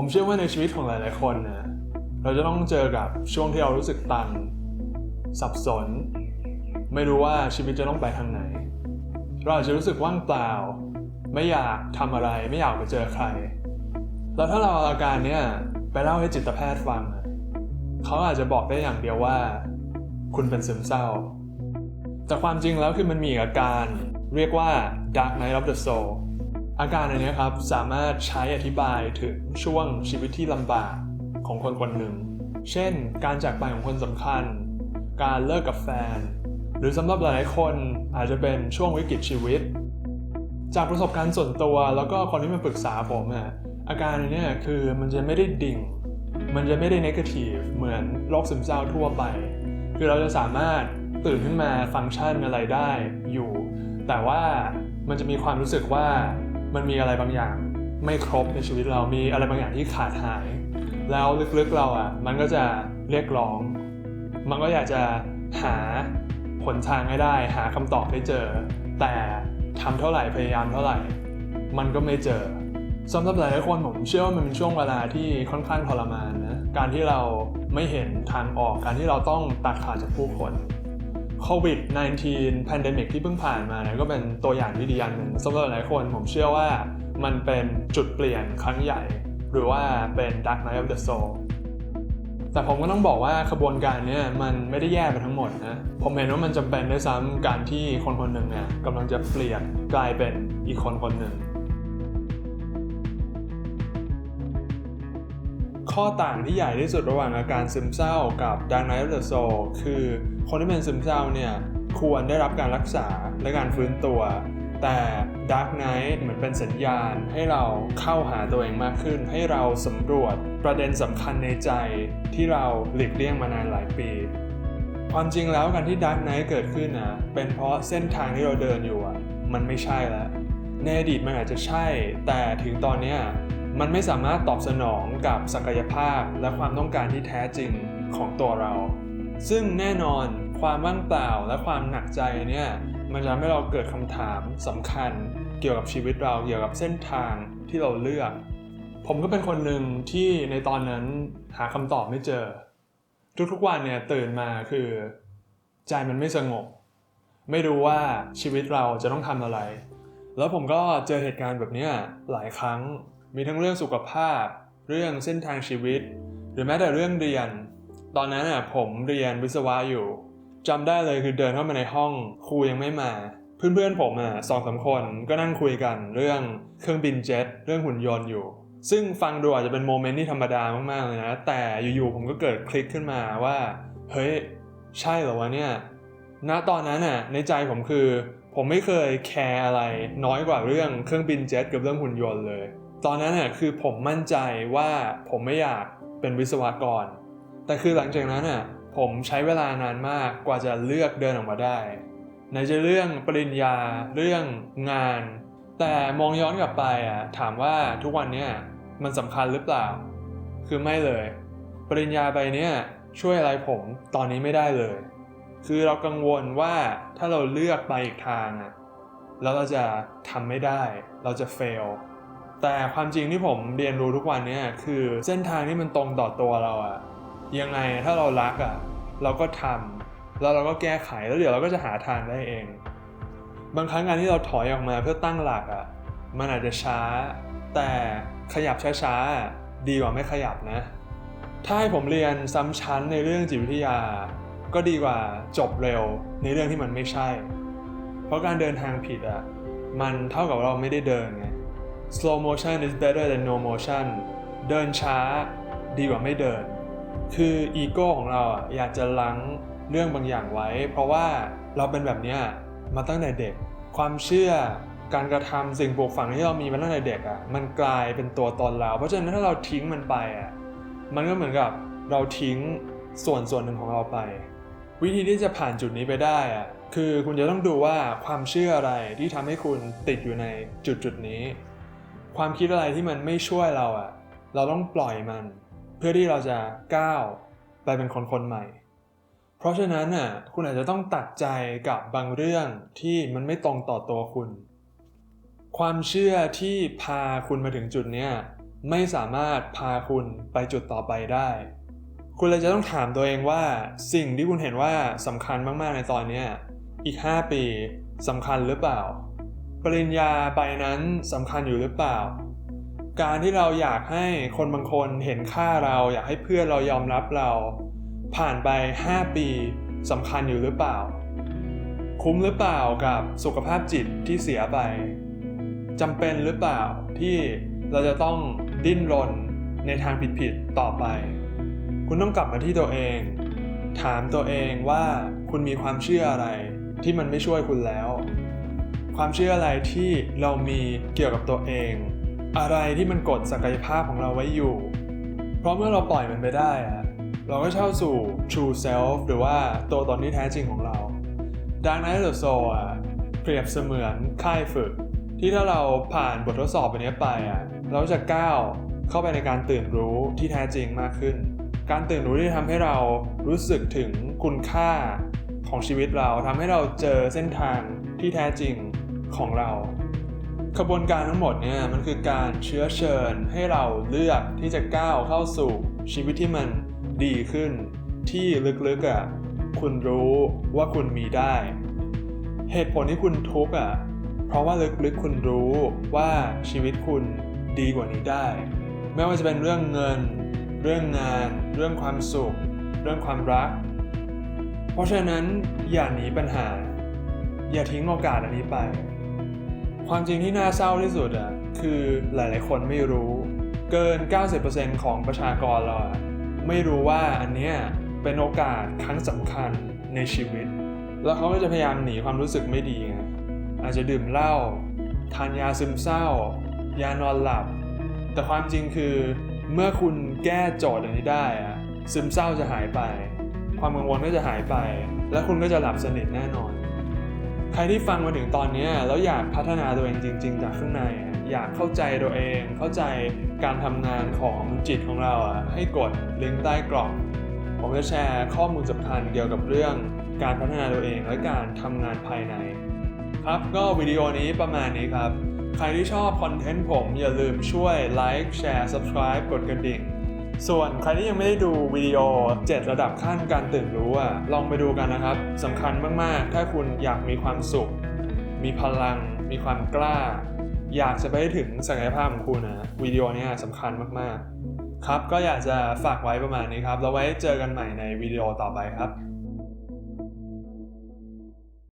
ผมเชื่อว่าในชีวิตของหลาย ๆ คนนะเราจะต้องเจอกับช่วงที่เรารู้สึกตัน สับสน ไม่รู้ว่าชีวิตจะต้องไปทางไหน เราอาจจะรู้สึกว่างเปล่า ไม่อยากทำอะไรไม่อยากไปเจอใคร แล้วถ้าเราอาการเนี้ยไปเล่าให้จิตแพทย์ฟัง เขาอาจจะบอกได้อย่างเดียวว่า คุณเป็นซึมเศร้า แต่ความจริงแล้วคือมันมีอาการเรียกว่า dark night of the soul อาการอันนี้ครับสามารถใช้อธิบายถึงช่วงชีวิตที่ลำบากของคนคนหนึ่ง เช่น การจากไปของคนสำคัญ การเลิกกับแฟน หรือสำหรับหลายคนอาจจะเป็นช่วงวิกฤตชีวิต จากประสบการณ์ส่วนตัวแล้วก็คนที่มาปรึกษาผมอะอาการนเนี้ยคือมันจะไม่ได้ดิ่ง มันจะไม่ได้ negative เหมือนโรคซึมเศร้าทั่วไป คือเราจะสามารถตื่นขึ้นมาฟังก์ชันอะไรได้อยู่ แต่ว่ามันจะมีความรู้สึกว่า มันมีอะไรบางอย่างไม่ครบในชีวิตเรามีอะไรบางอย่างที่ขาดหาย แล้วลึกๆเราอะมันก็จะเรียกร้อง มันก็อยากจะหาผลทางให้ได้ หาคำตอบให้เจอ แต่ทำเท่าไหร่พยายามเท่าไหร่ มันก็ไม่เจอสำหรับหลายๆคนผมเชื่อว่ามันเป็นช่วงเวลาที่ค่อนข้างทรมานนะการที่เราไม่เห็นทางออกการที่เราต้องตัดขาดจากผู้คน โควิด -19 แพนเดมิกที่เพิ่งผ่านมาเนี่ยก็เป็นตัวอย่างที่ดีอันหนึ่งสำหรับหลายคนผมเชื่อว่ามันเป็นจุดเปลี่ยนครั้งใหญ่ หรือว่าเป็น Dark Night of the Soul แต่ผมก็ต้องบอกว่าขบวนการเนี้มันไม่ได้แย่ไปทั้งหมดนะ ผมเห็นว่ามันจำเป็นด้วยซ้ำการที่คนคนหนึ่งเนี่ยกำลังจะเปลี่ยนกลายเป็นอีกคนคนหนึ่ง ข้อต่างที่ใหญ่ที่สุดระหว่างอาการซึมเศร้ากับ Dark Night of the Soul คือ คนที่เป็นซึมเศร้าเนี่ยควรได้รับการรักษาและการฟื้นตัว แต่ Dark Night เหมือนเป็นสัญญาณให้เราเข้าหาตัวเองมากขึ้น ให้เราสำรวจประเด็นสำคัญในใจที่เราหลีกเลี่ยงมานานหลายปีความจริงแล้วการที่ Dark Night เกิดขึ้นนะเป็นเพราะเส้นทางที่เราเดินอยู่อะมันไม่ใช่แล้วในอดีตมันอาจจะใช่ แต่ถึงตอนนี้มันไม่สามารถตอบสนองกับศักยภาพและความต้องการที่แท้จริงของตัวเรา ซึ่งแน่นอนความว่างเปล่าและความหนักใจเนี่ยมันจะทำให้เราเกิดคำถามสำคัญ เกี่ยวกับชีวิตเราเกี่ยวกับเส้นทางที่เราเลือก ผมก็เป็นคนหนึ่งที่ในตอนนั้นหาคำตอบไม่เจอ ทุกๆวันเนี่ยตื่นมาคือ ใจมันไม่สงบ ไม่รู้ว่าชีวิตเราจะต้องทำอะไร แล้วผมก็เจอเหตุการณ์แบบนี้หลายครั้งมีทั้งเรื่องสุขภาพ เรื่องเส้นทางชีวิต หรือแม้แต่เรื่องเรียน ตอนนั้นน่ะผมเรียนวิศวะอยู่จำได้เลยคือเดินเข้ามาในห้องครูยังไม่มา เพื่อนๆผมอะสองสามคนก็นั่งคุยกันเรื่องเครื่องบินเจ็ตเรื่องหุ่นยนต์อยู่ ซึ่งฟังดูอาจจะเป็นโมเมนต์ที่ธรรมดามากๆเลยนะ แต่อยู่ๆผมก็เกิดคลิกขึ้นมาว่า เฮ้ย ใช่เหรอวะเนี่ยณตอนนั้นน่ะในใจผมคือ ผมไม่เคยแคร์อะไร น้อยกว่าเรื่องเครื่องบินเจ็ตกับเรื่องหุ่นยนต์เลย ตอนนั้นน่ะคือผมมั่นใจว่าผมไม่อยากเป็นวิศวกร แต่คือหลังจากนั้นน่ะผมใช้เวลานานมากกว่าจะเลือกเดินออกมาได้ไหนจะเรื่องปริญญาเรื่องงาน แต่มองย้อนกลับไปอะถามว่าทุกวันเนี้ยมันสำคัญหรือเปล่า คือไม่เลย ปริญญาไปเนี้ยช่วยอะไรผมตอนนี้ไม่ได้เลย คือเรากังวลว่าถ้าเราเลือกไปอีกทางอะแล้วเราจะทำไม่ได้ เราจะ fail แต่ความจริงที่ผมเรียนรู้ทุกวันเนี้คือเส้นทางที่มันตรงต่อตัวเราอะ ยังไงถ้าเรารักอะเราก็ทำแล้วเราก็แก้ไขแล้วเดี๋ยวเราก็จะหาทางได้เอง บางครั้งการที่เราถอยออกมาเพื่อตั้งหลักอะมันอาจจะช้า แต่ขยับช้าๆดีกว่าไม่ขยับนะ ถ้าให้ผมเรียนซ้ำชั้นในเรื่องจิตวิทยา ก็ดีกว่าจบเร็วในเรื่องที่มันไม่ใช่ เพราะการเดินทางผิดอะมันเท่ากับเราไม่ได้เดินไง slow motion is better than no motion เดินช้าดีกว่าไม่เดิน คืออีโก้ของเราอะอยากจะลังเรื่องบางอย่างไว้ เพราะว่าเราเป็นแบบนี้มาตั้งแต่เด็ก ความเชื่อการกระทำสิ่งปลูกฝังที่เรามีมาตั้งแต่เด็กอะมันกลายเป็นตัวตนเรา เพราะฉะนั้นถ้าเราทิ้งมันไปอะมันก็เหมือนกับเราทิ้งส่วนส่วนหนึ่งของเราไป วิธีที่จะผ่านจุดนี้ไปได้อะคือคุณจะต้องดูว่าความเชื่ออะไรที่ทำให้คุณติดอยู่ในจุดจุดนี้ ความคิดอะไรที่มันไม่ช่วยเราอะเราต้องปล่อยมัน เพื่อที่เราจะก้าวไปเป็นคนคนใหม่ เพราะฉะนั้นน่ะคุณอาจจะต้องตัดใจกับบางเรื่องที่มันไม่ตรงต่อตัวคุณ ความเชื่อที่พาคุณมาถึงจุดเนี้ยไม่สามารถพาคุณไปจุดต่อไปได้ คุณเลยจะต้องถามตัวเองว่าสิ่งที่คุณเห็นว่าสำคัญมาก ๆ ในตอนนี้อีก 5 ปีสำคัญหรือเปล่า ปริญญาใบนั้นสำคัญอยู่หรือเปล่า การที่เราอยากให้คนบางคนเห็นค่าเรา อยากให้เพื่อนเรายอมรับเรา ผ่านไป 5 ปีสำคัญอยู่หรือเปล่า คุ้มหรือเปล่ากับสุขภาพจิตที่เสียไปจำเป็นหรือเปล่าที่เราจะต้องดิ้นรนในทางผิดๆต่อไป คุณต้องกลับมาที่ตัวเอง ถามตัวเองว่าคุณมีความเชื่ออะไรที่มันไม่ช่วยคุณแล้ว ความเชื่ออะไรที่เรามีเกี่ยวกับตัวเอง อะไรที่มันกดศักยภาพของเราไว้อยู่ เพราะเมื่อเราปล่อยมันไปได้อะเราก็เข้าสู่ true self หรือว่าตัวตนที่แท้จริงของเรา Dark Knight of the Soul อะเปรียบเสมือนค่ายฝึก ที่ถ้าเราผ่านบททดสอบอันนี้ไปอะเราจะก้าวเข้าไปในการตื่นรู้ที่แท้จริงมากขึ้น การตื่นรู้ที่ทำให้เรารู้สึกถึงคุณค่าของชีวิตเราทำให้เราเจอเส้นทางที่แท้จริงของเรา ขบวนการทั้งหมดเนี่ยมันคือการเชื้อเชิญให้เราเลือกที่จะก้าวเข้าสู่ชีวิตที่มันดีขึ้น ที่ลึกๆอะคุณรู้ว่าคุณมีได้ เหตุผลที่คุณทุกข์อะเพราะว่าลึกๆคุณรู้ว่าชีวิตคุณดีกว่านี้ได้ ไม่ว่าจะเป็นเรื่องเงิน เรื่องงาน เรื่องความสุข เรื่องความรัก เพราะฉะนั้นอย่าหนีปัญหา อย่าทิ้งโอกาสอันนี้ไป ความจริงที่น่าเศร้าที่สุดอะคือหลายๆ คนไม่รู้เกิน 90%ของประชากรเราอะไม่รู้ว่าอันเนี้ยเป็นโอกาสครั้งสำคัญในชีวิต แล้วเขาก็จะพยายามหนีความรู้สึกไม่ดีไงอาจจะดื่มเหล้าทานยาซึมเศร้า ยานอนหลับ แต่ความจริงคือเมื่อคุณแก้โจทย์อันนี้ได้อะซึมเศร้าจะหายไป ความกังวลก็จะหายไป และคุณก็จะหลับสนิทแน่นอน ครที่ฟังมาถึงตอนนี้แล้วอยากพัฒนาตัวเองจริง ๆ จากข้างในอะอยากเข้าใจตัวเอง เข้าใจการทำงานของจิตของเราอะให้กดลิงก์ใต้กล่องผมจะแชร์ข้อมูลสำคัญเกี่ยวกับเรื่องการพัฒนาตัวเองและการทำงานภายใน ครับก็วิดีโอนี้ประมาณนี้ครับ ใครที่ชอบคอนเทนต์ผมอย่าลืมช่วยไลค์แชร์ subscribe กดกระดิ่ง ส่วนใครที่ยังไม่ได้ดูวิดีโอ 7 ระดับขั้นการตื่นรู้อะลองไปดูกันนะครับสำคัญมาก ๆ ถ้าคุณอยากมีความสุข มีพลัง มีความกล้า อยากจะไปให้ถึงศักยภาพของคุณนะวิดีโอนี้สำคัญมาก ๆ ครับก็อยากจะฝากไว้ประมาณนี้ครับ แล้วไว้เจอกันใหม่ในวิดีโอต่อไปครับ